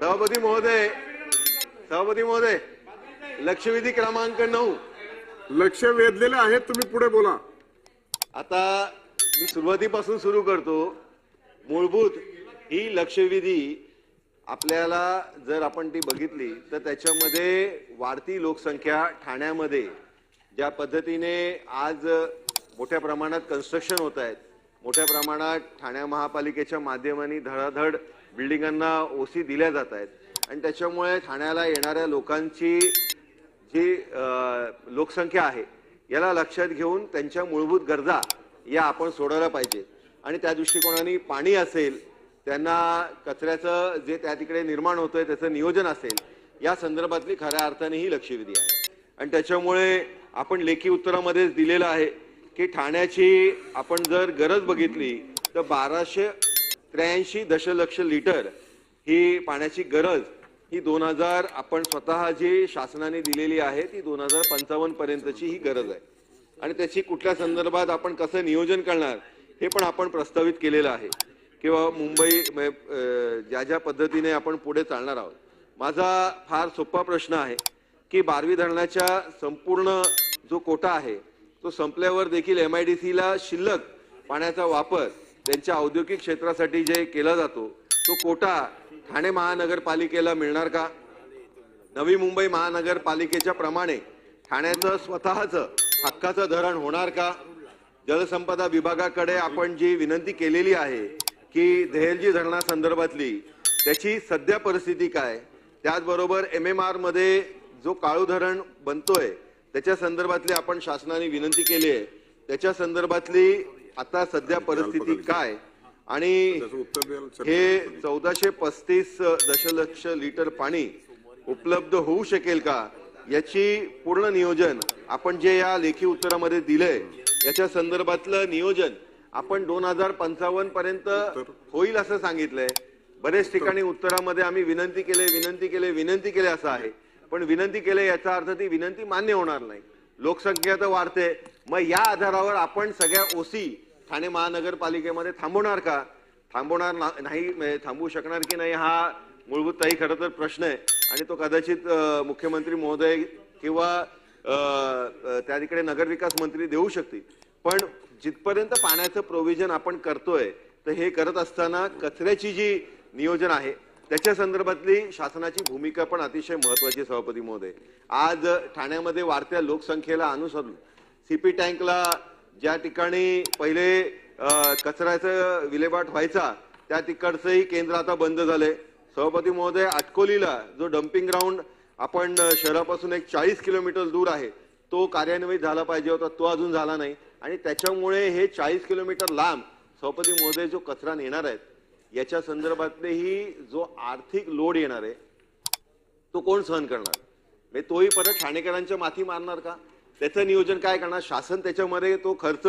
सभापती महोदय सभापती महोदय लक्षवेधी क्रमांक नऊ. लक्ष वेधलेलं आहे तुम्ही पुढे बोला. आता मी सुरुवातीपासून सुरू करतो. मूलभूत ही लक्षवेधी आपल्याला जर आपण ती बघितली तर त्याच्यामध्ये वाढती लोकसंख्या ठाण्यामध्ये ज्या पद्धतीने आज मोठ्या प्रमाणात कन्स्ट्रक्शन होत आहेत. मोठ्या प्रमाणात ठाण्या महापालिकेच्या माध्यमाने धडाधड बिल्डिंगांना ओसी दिल्या जात आहेत. आणि त्याच्यामुळे ठाण्याला येणाऱ्या लोकांची जी लोकसंख्या आहे याला लक्षात घेऊन त्यांच्या मूलभूत गरजा या आपण सोडवल्या पाहिजेत. आणि त्या दृष्टिकोनाने पाणी असेल त्यांना कचऱ्याचं जे त्या तिकडे निर्माण होतंय त्याचं नियोजन असेल या संदर्भातली खऱ्या अर्थाने ही लक्षवेधी आहे. आणि त्याच्यामुळे आपण लेखी उत्तरामध्येच दिलेलं आहे की ठाण्याची आपण जर गरज बघितली तर बाराशे त्र्याऐंशी दशलक्ष लिटर ही पाण्याची गरज ही दोन हजार आपण स्वतः जी शासनाने दिलेली आहे ती दोन हजार पंचावन्न पर्यंतची ही गरज आहे. आणि त्याची कुठल्या संदर्भात आपण कसं नियोजन करणार हे पण आपण प्रस्तावित केलेलं आहे. किंवा मुंबई ज्या ज्या पद्धतीने आपण पुढे चालणार आहोत. माझा फार सोपा प्रश्न आहे की बारवी धरणाच्या संपूर्ण जो कोटा आहे तो संपल्यावर देखील एम आय डी सीला शिल्लक पाण्याचा वापर त्यांच्या औद्योगिक क्षेत्रासाठी जे केला जातो तो कोटा ठाणे महानगरपालिकेला मिळणार का? नवी मुंबई महानगरपालिकेच्या प्रमाणे ठाण्याचं स्वतःचं हक्काचं धरण होणार का? जलसंपदा विभागाकडे आपण जी विनंती केलेली आहे की दहेलजी धरणासंदर्भातली त्याची सध्या परिस्थिती काय? त्याचबरोबर एम एम आरमध्ये जो काळू धरण बनतोय त्याच्या संदर्भातली आपण शासनाने विनंती केली आहे. त्याच्या संदर्भातली आता सध्या परिस्थिती काय? आणि हे. चौदाशे पस्तीस दशलक्ष लिटर पाणी उपलब्ध होऊ शकेल का? याची पूर्ण नियोजन आपण जे या लेखी उत्तरामध्ये दिलंय याच्या संदर्भातलं नियोजन आपण दोन हजार पंचावन्न पर्यंत होईल असं सांगितलंय. बरेच ठिकाणी उत्तरामध्ये आम्ही विनंती केले विनंती केले विनंती केले असं आहे. पण विनंती केले याचा अर्थ ती विनंती मान्य होणार नाही. लोकसंख्या तर वाढते मग या आधारावर आपण सगळ्या ओसी ठाणे महानगरपालिकेमध्ये थांबवणार का? थांबवणार ना- नाही थांबवू शकणार की नाही हा मूलभूत खरं तर प्रश्न आहे. आणि तो कदाचित मुख्यमंत्री महोदय किंवा त्या तिकडे नगरविकास मंत्री देऊ शकतील. पण जिथपर्यंत पाण्याचं प्रोव्हिजन आपण करतोय तर हे करत असताना कचऱ्याची जी नियोजन आहे त्याच्या संदर्भातली शासनाची भूमिका पण अतिशय महत्वाची सभापती महोदय. आज ठाण्यामध्ये वाढत्या लोकसंख्येला अनुसरून सीपी टँकला ज्या ठिकाणी पहिले कचऱ्याचं विल्हेवाट व्हायचा त्या तिकडचंही केंद्र आता बंद झालंय सभापती महोदय अटकोलीला जो डम्पिंग ग्राउंड आपण शहरापासून एक चाळीस किलोमीटर दूर आहे तो कार्यान्वित झाला पाहिजे होता तो अजून झाला नाही. आणि त्याच्यामुळे हे चाळीस किलोमीटर लांब सभापती महोदय जो कचरा नेणार आहेत याच्या संदर्भातलेही जो आर्थिक लोड येणार आहे तो कोण सहन करणार? म्हणजे तोही परत ठाणेकरांच्या माथी मारणार का? त्याचं नियोजन काय करणार? शासन त्याच्यामध्ये तो खर्च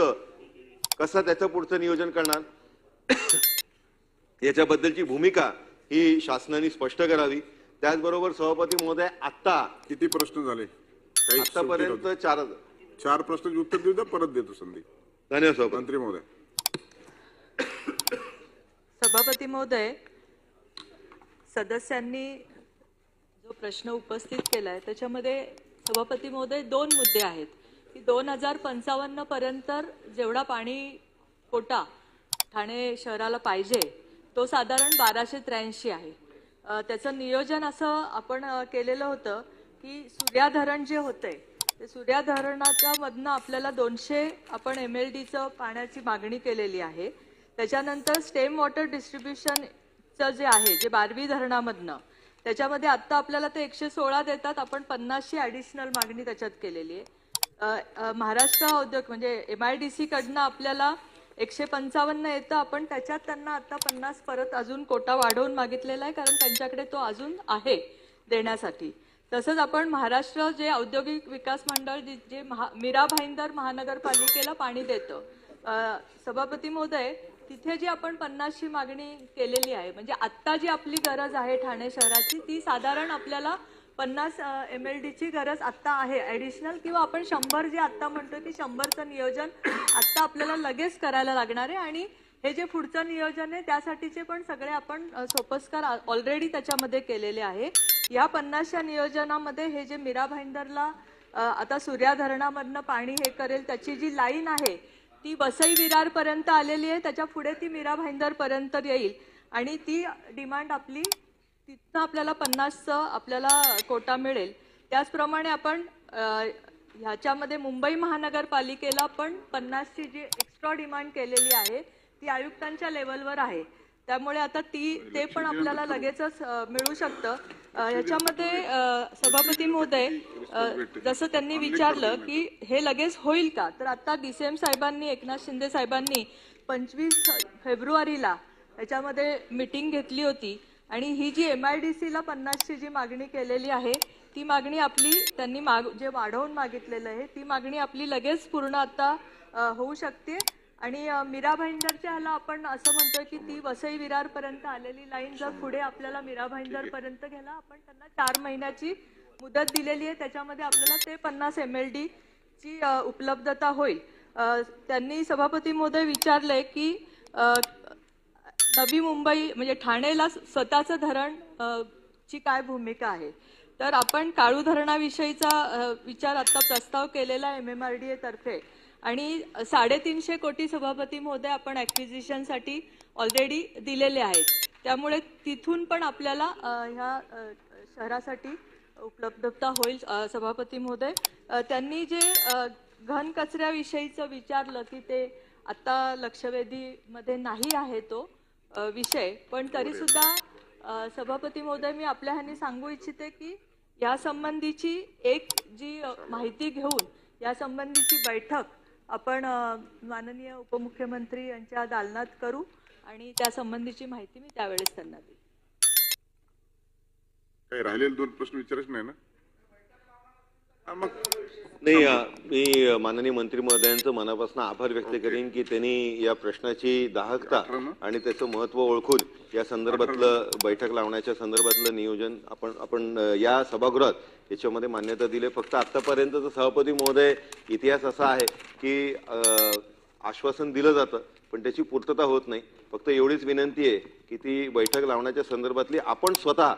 कसा त्याचं पुढचं नियोजन करणार? याच्याबद्दलची भूमिका ही शासनाने स्पष्ट करावी. त्याचबरोबर सभापती महोदय आत्ता किती प्रश्न झाले? आतापर्यंत. चार चार प्रश्नाचे उत्तर देऊ द्या परत देतो संधी. धन्यवाद सभापती. मंत्री महोदय. सभापती महोदय सदस्यांनी जो प्रश्न उपस्थित केलाय त्याच्यामध्ये सभापती महोदय दोन मुद्दे आहेत. की दोन हजार पंचावन्न पर्यंत जेवढा पाणी कोटा ठाणे शहराला पाहिजे तो साधारण बाराशे त्र्याऐंशी आहे. त्याचं नियोजन असं आपण केलेलं होतं की सूर्या धरण जे होतंय ते सूर्या धरणाच्या मधनं आपल्याला दोनशे आपण एम एल डीचं पाण्याची मागणी केलेली आहे. त्याच्यानंतर स्टेम वॉटर डिस्ट्रीब्युशनचं जे आहे जे बारवी धरणामधनं त्याच्यामध्ये आत्ता आपल्याला ते एकशे सोळा देतात आपण पन्नासशी ॲडिशनल मागणी त्याच्यात केलेली आहे. महाराष्ट्र औद्योग म्हणजे एम आय डी सी कडनं आपल्याला एकशे पंचावन्न येतं आपण त्याच्यात त्यांना आता पन्नास परत अजून कोटा वाढवून मागितलेला आहे कारण त्यांच्याकडे तो अजून आहे देण्यासाठी. तसंच आपण महाराष्ट्र जे औद्योगिक विकास मंडळ जे- जे महा मीरा भाईंदर महानगरपालिकेला पाणी देतं. सभापती महोदय तिथे जी आपण पन्नासची मागणी केलेली आहे म्हणजे आत्ता जी आपली गरज आहे ठाणे शहराची ती साधारण आपल्याला पन्नास एम एल डीची गरज आत्ता आहे. ॲडिशनल किंवा आपण शंभर जे आत्ता म्हणतो की शंभरचं नियोजन आत्ता आपल्याला लगेच करायला लागणार आहे. आणि हे जे पुढचं नियोजन आहे त्यासाठीचे पण सगळे आपण सोपस्कार ऑलरेडी त्याच्यामध्ये केलेले आहे. या पन्नासच्या नियोजनामध्ये हे जे मीरा भाईंदरला आता सूर्या धरणामधनं पाणी हे करेल त्याची जी लाईन आहे ती वसई विरार पर्यंत आलेली आहे. त्याच्या पुढे ती मीरा भाईंदर पर्यंत येईल. आणि ती डिमांड आपली तिथनं आपल्याला पन्नासचं आपल्याला कोटा मिळेल. त्याचप्रमाणे आपण ह्याच्यामध्ये मुंबई महानगरपालिकेला पण पन्नासची जी एक्स्ट्रा डिमांड केलेली आहे ती आयुक्तांच्या लेवलवर आहे. त्यामुळे आता ती ते पण आपल्याला लगेचच मिळू शकतं. याच्यामध्ये सभापती महोदय जसं त्यांनी विचारलं की हे लगेच होईल का? तर आता डीसीएम साहेबांनी एकनाथ शिंदे साहेबांनी पंचवीस फेब्रुवारीला याच्यामध्ये मिटिंग घेतली होती आणि ही जी एम आय डी सीला पन्नासची जी मागणी केलेली आहे ती मागणी आपली त्यांनी माग जे वाढवून मागितलेलं आहे ती मागणी आपली लगेच पूर्ण आता होऊ शकते. आणि मीरा भाईंदरच्या ह्याला आपण असं म्हणतोय की ती वसई विरार पर्यंत आलेली लाईन जर पुढे आपल्याला मीरा भाईंदर पर्यंत घ्यायला आपण त्यांना चार महिन्याची मुदत दिलेली आहे. त्याच्यामध्ये आपल्याला ते पन्नास एम एल डी ची उपलब्धता होईल. त्यांनी सभापती महोदय विचारलंय की नवी मुंबई म्हणजे ठाणेला स्वतःचं धरण ची काय भूमिका आहे? तर आपण काळू धरणाविषयीचा विचार आता प्रस्ताव केलेला एम एम आर डी तर्फे. आणि साडेतीनशे कोटी सभापती महोदय आपण ॲक्विजिशनसाठी ऑलरेडी दिलेले आहेत. त्यामुळे तिथून पण आपल्याला ह्या शहरासाठी उपलब्धता होईल सभापती महोदय. त्यांनी जे घनकचऱ्याविषयीचं घन कचऱ्याविषयीचं विचारलं की ते आत्ता लक्षवेधीमध्ये नाही आहे तो विषय. पण तरीसुद्धा सभापती महोदय मी आपल्या ह्यांनी सांगू इच्छिते की या संबंधीची एक जी माहिती घेऊन या संबंधीची बैठक आपण माननीय उपमुख्यमंत्री यांच्या दालनात करू आणि त्या संबंधीची माहिती मी त्यावेळेस त्यांना देईन. काही राहिलेले दोन प्रश्न विचारायचे नाही ना? मग नाही मी माननीय मंत्री महोदयांचं मनापासून आभार व्यक्त करेन की त्यांनी या प्रश्नाची दाहकता आणि त्याचं महत्त्व ओळखून या संदर्भातलं बैठक लावण्याच्या संदर्भातलं नियोजन आपण आपण या सभागृहात याच्यामध्ये मान्यता दिली. फक्त आतापर्यंतचं सभापती महोदय इतिहास असा आहे की आश्वासन दिलं जातं पण त्याची पूर्तता होत नाही. फक्त एवढीच विनंती आहे की ती बैठक लावण्याच्या संदर्भातली आपण स्वतः